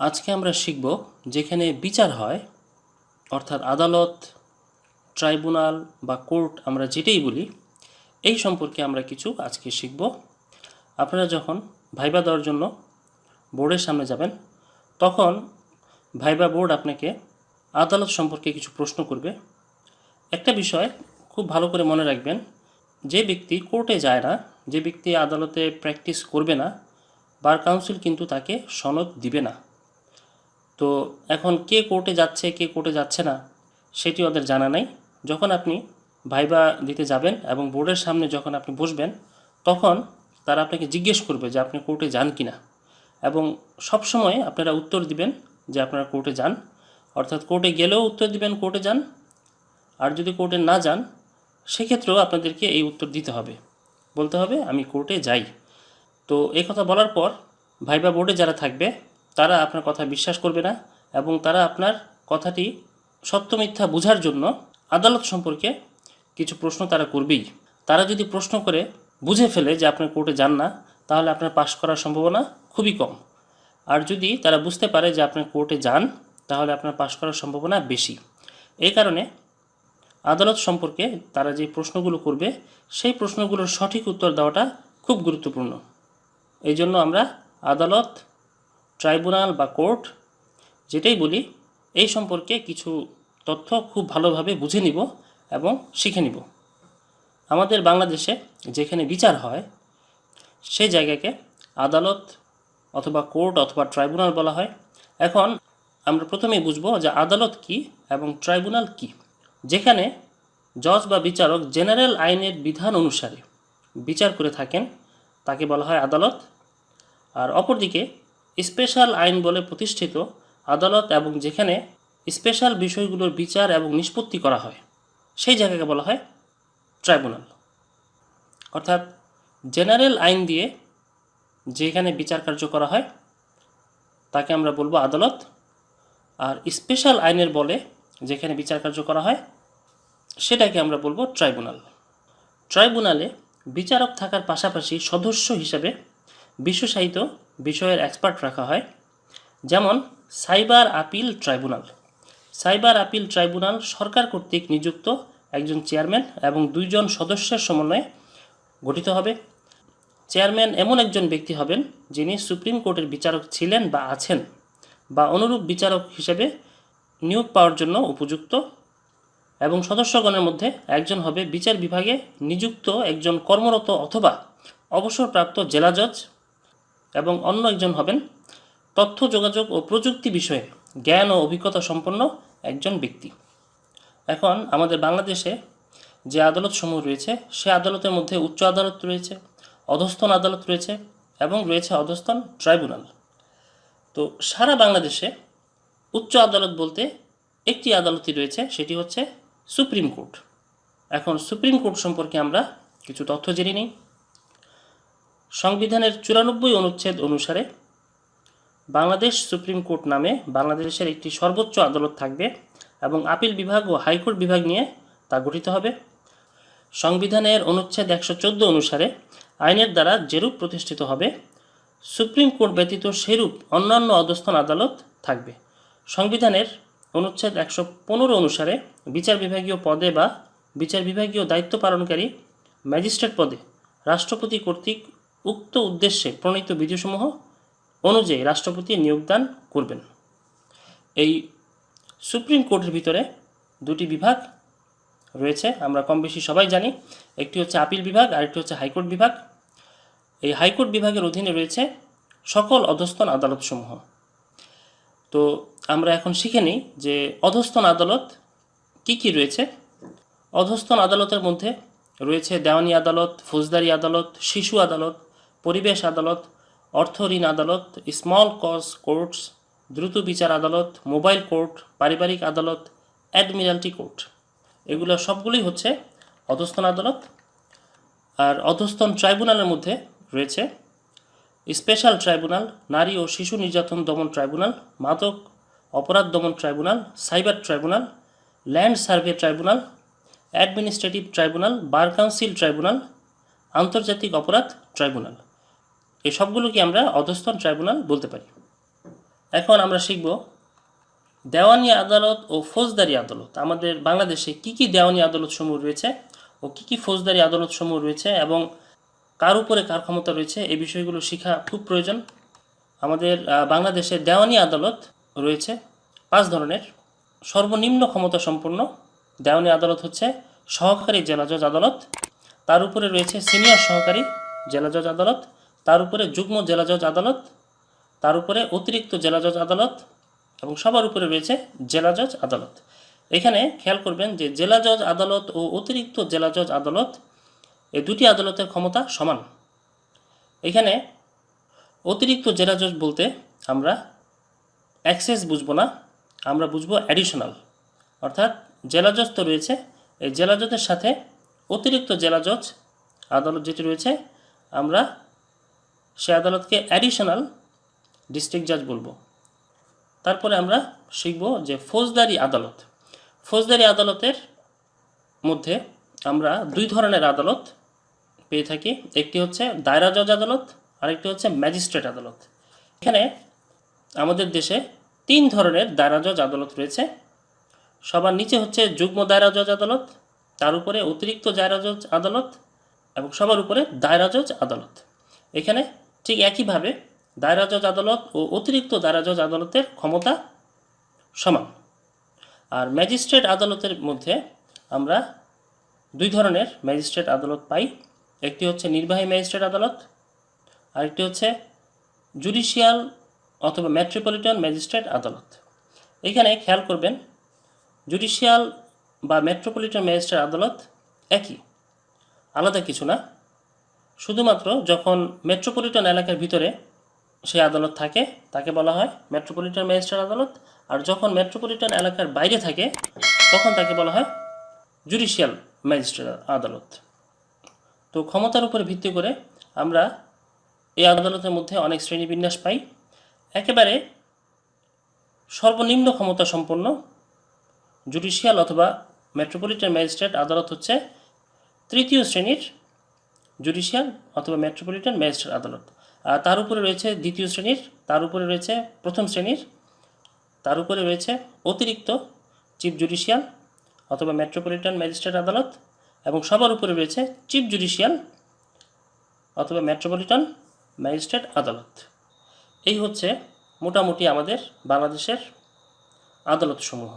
আজকে আমরা শিখব যেখানে বিচার হয়, অর্থাৎ আদালত, ট্রাইব্যুনাল বা কোর্ট, আমরা যেটাই বলি, এই সম্পর্কে আমরা কিছু আজকে শিখব। আপনারা যখন ভাইবা দেওয়ার জন্য বোর্ডের সামনে যাবেন, তখন ভাইবা বোর্ড আপনাকে আদালত সম্পর্কে কিছু প্রশ্ন করবে। একটা বিষয় খুব ভালো করে মনে রাখবেন, যে ব্যক্তি কোর্টে যায় না, যে ব্যক্তি আদালতে প্র্যাকটিস করবে না, বার কাউন্সিল কিন্তু তাকে সনদ দিবে না। তো এখন কে কোর্টে যাচ্ছে, কে কোর্টে যাচ্ছে না সেটি ওদের জানা নাই। যখন আপনি ভাইবা দিতে যাবেন এবং বোর্ডের সামনে যখন আপনি বসবেন, তখন তারা আপনাকে জিজ্ঞেস করবে যে আপনি কোর্টে যান কি না এবং সবসময় আপনারা উত্তর দিবেন যে আপনারা কোর্টে যান। অর্থাৎ কোর্টে গেলেও উত্তর দিবেন কোর্টে যান, আর যদি কোর্টে না যান, সেক্ষেত্রেও আপনাদেরকে এই উত্তর দিতে হবে। বলতে হবে, আমি কোর্টে যাই। তো এই কথা বলার পর ভাইবা বোর্ডে যারা থাকবে তারা আপনার কথা বিশ্বাস করবে না এবং তারা আপনার কথাটি সত্য মিথ্যা বোঝার জন্য আদালত সম্পর্কে কিছু প্রশ্ন তারা করবেই। তারা যদি প্রশ্ন করে, বুঝে ফেলে যে আপনার কোর্টে যান না, তাহলে আপনার পাশ করার সম্ভাবনা খুবই কম। আর যদি তারা বুঝতে পারে যে আপনার কোর্টে যান, তাহলে আপনার পাশ করার সম্ভাবনা বেশি। এই কারণে আদালত সম্পর্কে তারা যে প্রশ্নগুলো করবে, সেই প্রশ্নগুলোর সঠিক উত্তর দেওয়াটা খুব গুরুত্বপূর্ণ। এই জন্য আমরা আদালত ট্রাইব্যুনাল বা কোর্ট যেটাই বলি, এই সম্পর্কে কিছু তথ্য খুব ভালোভাবে বুঝে নিব এবং শিখে নিব। আমাদের বাংলাদেশে যেখানে বিচার হয়, সেই জায়গাকে আদালত অথবা কোর্ট অথবা ট্রাইব্যুনাল বলা হয়। এখন আমরা প্রথমেই বুঝব যে আদালত কি এবং ট্রাইব্যুনাল কি। যেখানে জজ বা বিচারক জেনারেল আইনের বিধান অনুসারে বিচার করে থাকেন, তাকে বলা হয় আদালত। আর অপরদিকে স্পেশাল আইন বলে প্রতিষ্ঠিত আদালত এবং যেখানে স্পেশাল বিষয়গুলোর বিচার এবং নিষ্পত্তি করা হয়, সেই জায়গাকে বলা হয় ট্রাইব্যুনাল। অর্থাৎ জেনারেল আইন দিয়ে যেখানে বিচার কার্য করা হয়, তাকে আমরা বলব আদালত। আর স্পেশাল আইনের বলে যেখানে বিচার কার্য করা হয়, সেটাকে আমরা বলব ট্রাইব্যুনাল। ট্রাইব্যুনালে বিচারক থাকার পাশাপাশি সদস্য হিসাবে বিশ্বসাহিত বিষয়ের এক্সপার্ট রাখা হয়। যেমন, cyber appeal tribunal. Cyber appeal tribunal সরকার কর্তৃক নিযুক্ত একজন চেয়ারম্যান এবং দুইজন সদস্যের সমন্বয়ে গঠিত হবে। চেয়ারম্যান এমন একজন ব্যক্তি হবেন যিনি সুপ্রিম কোর্টের বিচারক ছিলেন বা আছেন বা অনুরূপ বিচারক হিসেবে নিয়োগ পাওয়ার জন্য উপযুক্ত এবং সদস্যগণের মধ্যে একজন হবে বিচার বিভাগে নিযুক্ত একজন কর্মরত অথবা অবসরপ্রাপ্ত জেলা জজ এবং অন্য একজন হবেন তথ্য, যোগাযোগ ও প্রযুক্তি বিষয়ে জ্ঞান ও অভিজ্ঞতা সম্পন্ন একজন ব্যক্তি। এখন আমাদের বাংলাদেশে যে আদালতসমূহ রয়েছে, সে আদালতের মধ্যে উচ্চ আদালত রয়েছে, অধস্তন আদালত রয়েছে এবং রয়েছে অধস্তন ট্রাইব্যুনাল। তো সারা বাংলাদেশে উচ্চ আদালত বলতে একটি আদালতই রয়েছে, সেটি হচ্ছে সুপ্রিম কোর্ট। এখন সুপ্রিম কোর্ট সম্পর্কে আমরা কিছু তথ্য জেনে নিই। সংবিধানের চুরানব্বই অনুচ্ছেদ অনুসারে বাংলাদেশ সুপ্রিম কোর্ট নামে বাংলাদেশের একটি সর্বোচ্চ আদালত থাকবে এবং আপিল বিভাগ ও হাইকোর্ট বিভাগ নিয়ে তা গঠিত হবে। সংবিধানের অনুচ্ছেদ একশো চোদ্দ অনুসারে আইনের দ্বারা যেরূপ প্রতিষ্ঠিত হবে, সুপ্রিম কোর্ট ব্যতীত সেরূপ অন্যান্য অধস্থন আদালত থাকবে। সংবিধানের অনুচ্ছেদ একশো পনেরো অনুসারে বিচার বিভাগীয় পদে বা বিচার বিভাগীয় দায়িত্ব পালনকারী ম্যাজিস্ট্রেট পদে রাষ্ট্রপতি কর্তৃক উক্ত উদ্দেশ্যে প্রণীত বিধিসমূহ অনুযায়ী রাষ্ট্রপতি নিয়োগদান করবেন। এই সুপ্রিম কোর্টের ভিতরে দুটি বিভাগ রয়েছে, আমরা কম বেশি সবাই জানি। একটি হচ্ছে আপিল বিভাগ, আরেকটি হচ্ছে হাইকোর্ট বিভাগ। এই হাইকোর্ট বিভাগের অধীনে রয়েছে সকল অধস্থন আদালতসমূহ। তো আমরা এখন শিখে নিই যে অধস্থন আদালত কি কি রয়েছে। অধস্থন আদালতের মধ্যে রয়েছে দেওয়ানি আদালত, ফৌজদারি আদালত, শিশু আদালত পরিবেশ আদালত, অর্থ ঋণ আদালত স্মল কজ কোর্টস দ্রুত বিচার আদালত মোবাইল কোর্ট পারিবারিক আদালত অ্যাডমিরালটি কোর্ট এগুলো সবগুলোই হচ্ছে অধস্থন আদালত। আর অধস্থন ট্রাইব্যুনালের মধ্যে রয়েছে স্পেশাল ট্রাইব্যুনাল নারী ও শিশু নির্যাতন দমন ট্রাইব্যুনাল, মাদক অপরাধ দমন tribunal, cyber tribunal land survey tribunal administrative tribunal bar council tribunal, আন্তর্জাতিক অপরাধ ট্রাইব্যুনাল। এই সবগুলোকে আমরা অধস্থন ট্রাইব্যুনাল বলতে পারি? এখন আমরা শিখব দেওয়ানি আদালত ও ফৌজদারি আদালত। আমাদের বাংলাদেশে কি কি দেওয়ানি আদালত সমূহ রয়েছে ও কি কি ফৌজদারি আদালত সমূহ রয়েছে এবং কার উপরে কার ক্ষমতা রয়েছে এই বিষয়গুলো শেখা খুব প্রয়োজন। আমাদের বাংলাদেশে দেওয়ানি আদালত রয়েছে পাঁচ ধরনের। সর্বনিম্ন ক্ষমতা সম্পন্ন দেওয়ানি আদালত হচ্ছে সহকারী জেলা জজ আদালত। তার উপরে রয়েছে সিনিয়র সহকারী জেলা জজ আদালত তার উপরে যুগ্ম জেলা জজ আদালত, তার উপরে অতিরিক্ত জেলা জজ আদালত এবং সবার উপরে রয়েছে জেলা জজ আদালত। এখানে খেয়াল করবেন যে জেলা জজ আদালত ও অতিরিক্ত জেলা জজ আদালত, এই দুটি আদালতের ক্ষমতা সমান। এখানে অতিরিক্ত জেলা জজ বলতে আমরা অ্যাক্সেস বুঝব না, আমরা বুঝব অ্যাডিশনাল। অর্থাৎ জেলা জজ তো রয়েছে, এই জেলা জজের সাথে অতিরিক্ত জেলা জজ আদালত যেটি রয়েছে, আমরা সে আদালতকে অ্যাডিশনাল ডিস্ট্রিক্ট জাজ বলব। তারপরে আমরা শিখব যে ফৌজদারি আদালত। ফৌজদারি আদালতের মধ্যে আমরা দুই ধরনের আদালত পেয়ে থাকি। একটি হচ্ছে দায়রা জজ আদালত, আরেকটি হচ্ছে ম্যাজিস্ট্রেট আদালত। এখানে আমাদের দেশে তিন ধরনের দায়রা জজ আদালত রয়েছে। সবার নিচে হচ্ছে যুগ্ম দায়রা জজ আদালত, তার উপরে অতিরিক্ত দায়রা জজ আদালত এবং সবার উপরে দায়রা জজ আদালত। এখানে ঠিক একইভাবে দায়রা জজ আদালত ও অতিরিক্ত দায়রা জজ আদালতের ক্ষমতা সমান। আর ম্যাজিস্ট্রেট আদালতের মধ্যে আমরা দুই ধরনের ম্যাজিস্ট্রেট আদালত পাই। একটি হচ্ছে নির্বাহী ম্যাজিস্ট্রেট আদালত, আরেকটি হচ্ছে জুডিশিয়াল অথবা মেট্রোপলিটন ম্যাজিস্ট্রেট আদালত। এখানে খেয়াল করবেন, জুডিশিয়াল বা মেট্রোপলিটন ম্যাজিস্ট্রেট আদালত একই, আলাদা কিছু না। শুধুমাত্র যখন মেট্রোপলিটন এলাকার ভিতরে সেই আদালত থাকে, তাকে বলা হয় মেট্রোপলিটন ম্যাজিস্ট্রেট আদালত, আর যখন মেট্রোপলিটন এলাকার বাইরে থাকে, তখন তাকে বলা হয় জুডিশিয়াল ম্যাজিস্ট্রেট আদালত। তো ক্ষমতার উপর ভিত্তি করে আমরা এই আদালতের মধ্যে অনেক শ্রেণীবিন্যাস পাই। একেবারে সর্বনিম্ন ক্ষমতা সম্পন্ন জুডিশিয়াল অথবা মেট্রোপলিটন ম্যাজিস্ট্রেট আদালত হচ্ছে তৃতীয় শ্রেণির জুডিশিয়াল অথবা মেট্রোপলিটন ম্যাজিস্ট্রেট আদালত। আর তার উপরে রয়েছে দ্বিতীয় শ্রেণির, তার উপরে রয়েছে প্রথম শ্রেণির, তার উপরে রয়েছে অতিরিক্ত চিফ জুডিশিয়াল অথবা মেট্রোপলিটন ম্যাজিস্ট্রেট আদালত এবং সবার উপরে রয়েছে চিফ জুডিশিয়াল অথবা মেট্রোপলিটন ম্যাজিস্ট্রেট আদালত। এই হচ্ছে মোটামুটি আমাদের বাংলাদেশের আদালতসমূহ।